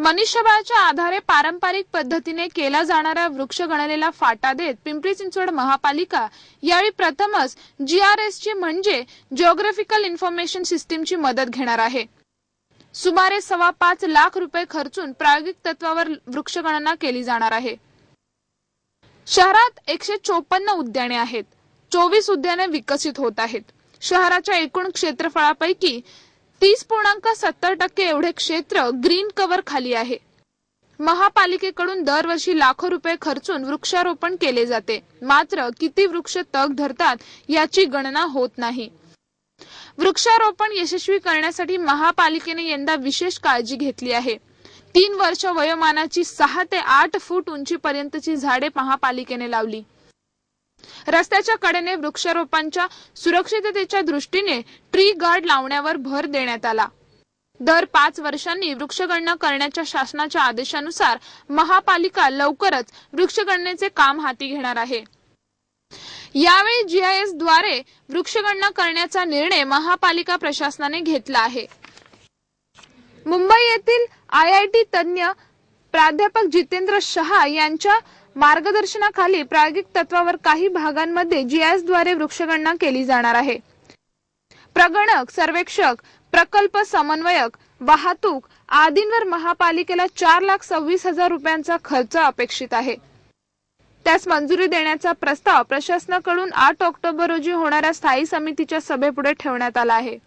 मनुष्यबळाच्या आधारे पारंपरिक पद्धतीने केला जाणाऱ्या वृक्ष गणनेला फाटा देत पिंपरी चिंचवड महापालिका यावेळी प्रथमच जी जीआरएस ची म्हणजे जिओग्राफिकल इन्फॉर्मेशन सिस्टीमची मदत घेणार आहे. सुमारे सव्वा पाच लाख रुपये खर्चून प्रायोगिक तत्वावर वृक्षगणना केली जाणार आहे. शहरात एकशे चोपन्न उद्याने आहेत. चोवीस उद्याने विकसित होत आहेत. शहराच्या एकूण क्षेत्रफळापैकी तीस पूर्णांक सत्तर टक्के एवढे क्षेत्र ग्रीन कव्हर खाली आहे. महापालिकेकडून दरवर्षी लाखो रुपये खर्चून वृक्षारोपण केले जाते. मात्र किती वृक्ष तग धरतात याची गणना होत नाही. वृक्षारोपण यशस्वी करण्यासाठी महापालिकेने यंदा विशेष काळजी घेतली आहे. तीन वर्ष वयोमानाची सहा ते आठ फूट उंचीपर्यंतची झाडे महापालिकेने लावली. रस्त्याच्या कडेने वृक्षारोपांच्या सुरक्षिततेच्या दृष्टीने ट्री गार्ड लावण्यावर भर देण्यात आला. दर पाच वर्षांनी वृक्षगणना करण्याच्या शासनाच्या आदेशानुसार महापालिका लवकरच वृक्षगणनेचे काम हाती घेणार आहे. यावेळी जीआयएसद्वारे वृक्षगणना करण्याचा निर्णय महापालिका प्रशासनाने घेतला आहे. मुंबई येथील आय आय टी तज्ञ प्राध्यापक जितेंद्र शहा यांच्या मार्गदर्शनाखाली प्रायोगिक तत्वावर काही भागांमध्ये जीआयएसद्वारे वृक्षगणना केली जाणार आहे. प्रगणक सर्वेक्षक प्रकल्प समन्वयक वाहतूक आदींवर महापालिकेला चार लाख सव्वीस हजार रुपयांचा खर्च अपेक्षित आहे. त्यास मंजुरी देण्याचा प्रस्ताव प्रशासनाकडून आठ ऑक्टोबर रोजी होणाऱ्या स्थायी समितीच्या सभेपुढे ठेवण्यात आला आहे.